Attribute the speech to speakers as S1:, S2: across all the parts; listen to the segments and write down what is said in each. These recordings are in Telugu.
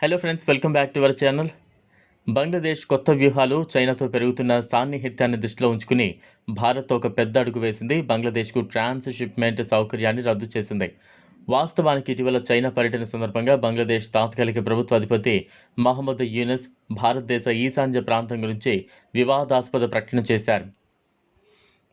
S1: Hello friends welcome back to our channel Bangladesh కొత్త వ్యూహాలు చైనాతో పెరుగుతున్న సాన్నిహిత్యాన్ని దృష్టిలో ఉంచుకుని భారత్ ఒక పెద్ద అడుగు వేసింది బంగ్లాదేశ్కు ట్రాన్స్ షిప్మెంట్ సౌకర్యాన్ని రద్దు చేసింది. వాస్తవానికి ఇటీవల చైనా పర్యటన సందర్భంగా బంగ్లాదేశ్ తాత్కాలిక ప్రభుత్వ అధిపతి మహమ్మద్ యూనస్ భారతదేశ ఈశాన్య ప్రాంతం గురించి వివాదాస్పద ప్రకటన చేశారు.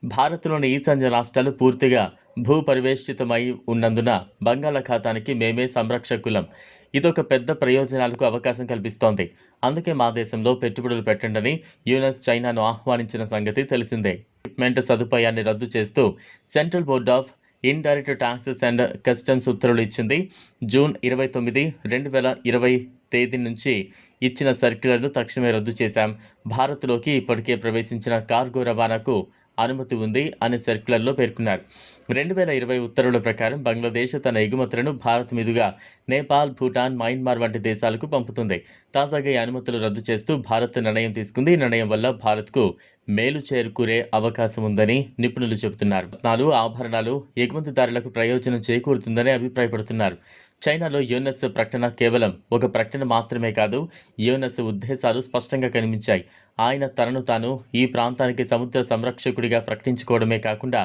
S1: భారత్లోని ఈశాన్య రాష్ట్రాలు పూర్తిగా భూపరివేష్టితమై ఉన్నందున బంగాళాఖాతానికి మేమే సంరక్షకులం. ఇదొక పెద్ద ప్రయోజనాలకు అవకాశం కల్పిస్తోంది. అందుకే మా దేశంలో పెట్టుబడులు పెట్టండని యుఎస్ చైనాను ఆహ్వానించిన సంగతి తెలిసిందే. షిప్మెంట్ సదుపాయాన్ని రద్దు చేస్తూ central board of indirect taxes and customs ఉత్తర్వులు ఇచ్చింది. జూన్ ఇరవై తొమ్మిది రెండు వేల ఇరవై తేదీ నుంచి ఇచ్చిన సర్క్యులర్ను తక్షణమే రద్దు చేశాం. భారత్లోకి ఇప్పటికే ప్రవేశించిన కార్గో రవాణాకు అనుమతి ఉంది అని సర్క్యులర్లో పేర్కొన్నారు. రెండు వేల ఇరవై ఉత్తర్వుల ప్రకారం బంగ్లాదేశ్ తన ఎగుమతులను భారత్ మీదుగా నేపాల్ భూటాన్ మయన్మార్ వంటి దేశాలకు పంపుతుంది. తాజాగా ఈ అనుమతులు రద్దు చేస్తూ భారత్ నిర్ణయం తీసుకుంది. ఈ నిర్ణయం వల్ల భారత్కు మేలు చేరుకునే అవకాశం ఉందని నిపుణులు చెబుతున్నారు. రత్నాలు ఆభరణాలు ఎగుమతిదారులకు ప్రయోజనం చేకూరుతుందని అభిప్రాయపడుతున్నారు. చైనాలో యోనస్ ప్రకటన కేవలం ఒక ప్రకటన మాత్రమే కాదు యోనస్ ఉద్దేశాలు స్పష్టంగా కనిపించాయి. ఆయన తనను తాను ఈ ప్రాంతానికి సముద్ర సంరక్షకుడిగా ప్రకటించుకోవడమే కాకుండా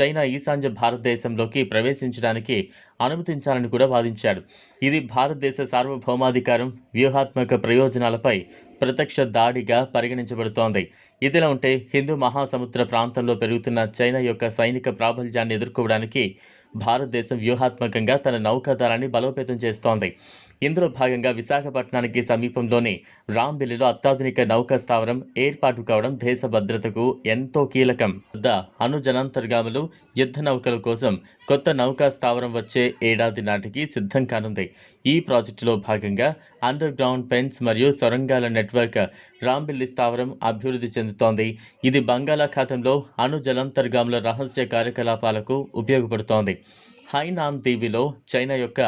S1: చైనా ఈశాన్య భారతదేశంలోకి ప్రవేశించడానికి అనుమతించాలని కూడా వాదించాడు. ఇది భారతదేశ సార్వభౌమాధికారం వ్యూహాత్మక ప్రయోజనాలపై ప్రత్యక్ష దాడిగా పరిగణించబడుతోంది. ఇదిలా ఉంటే హిందూ మహాసముద్ర ప్రాంతంలో పెరుగుతున్న చైనా యొక్క సైనిక ప్రాబల్యాన్ని ఎదుర్కోవడానికి భారతదేశం వ్యూహాత్మకంగా తన నౌకాదళాన్ని బలోపేతం చేస్తోంది. ఇందులో భాగంగా విశాఖపట్నానికి సమీపంలోని రాంబిల్లిలో అత్యాధునిక నౌకా స్థావరం ఏర్పాటు కావడం దేశ భద్రతకు ఎంతో కీలకం. వద్ద అనుజనాంతర్గాములు యుద్ధ నౌకల కోసం కొత్త నౌకా స్థావరం వచ్చే ఏడాది నాటికి సిద్ధం కానుంది. ఈ ప్రాజెక్టులో భాగంగా అండర్ గ్రౌండ్ పెన్స్ మరియు సొరంగాల నెట్వర్క్ రాంబిల్లి స్థావరం అభివృద్ధి చెందుతోంది. ఇది బంగాళాఖాతంలో అణు జలాంతర్గాముల రహస్య కార్యకలాపాలకు ఉపయోగపడుతోంది. హైనాన్ దీవిలో చైనా యొక్క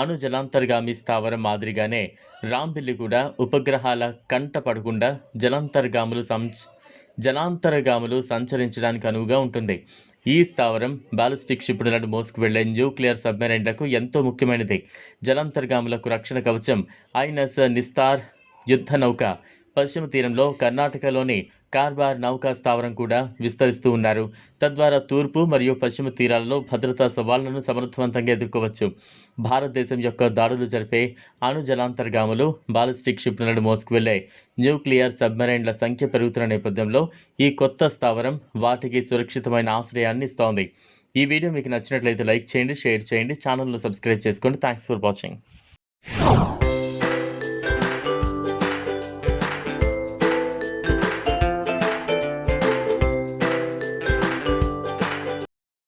S1: అణు జలాంతర్గామి స్థావరం మాదిరిగానే రాంబిల్లి కూడా ఉపగ్రహాల కంట పడకుండా జలాంతర్గాములు సంచ జలాంతరగాములు సంచరించడానికి అనువుగా ఉంటుంది. ఈ స్థావరం బాలిస్టిక్ క్షిపణులను మోసుకు వెళ్ళే న్యూక్లియర్ సబ్మెరైన్లకు ఎంతో ముఖ్యమైనది. జలాంతర్గాములకు రక్షణ కవచం ఐనస్ నిస్తార్ యుద్ధ నౌక పశ్చిమ తీరంలో కర్ణాటకలోని కార్బార్ నౌకా స్థావరం కూడా విస్తరిస్తూ ఉన్నారు. తద్వారా తూర్పు మరియు పశ్చిమ తీరాలలో భద్రతా సవాళ్ళను సమర్థవంతంగా ఎదుర్కోవచ్చు. భారతదేశం యొక్క దాడులు జరిపే అణు జలాంతర్గాములు బాలిస్టిక్ క్షిపణులను మోసుకు వెళ్ళే న్యూక్లియర్ సబ్మెరైన్ల సంఖ్య పెరుగుతున్న నేపథ్యంలో ఈ కొత్త స్థావరం వాటికి సురక్షితమైన ఆశ్రయాన్ని ఇస్తోంది. ఈ వీడియో మీకు నచ్చినట్లయితే లైక్ చేయండి షేర్ చేయండి ఛానల్ను సబ్స్క్రైబ్ చేసుకోండి. Thanks for watching.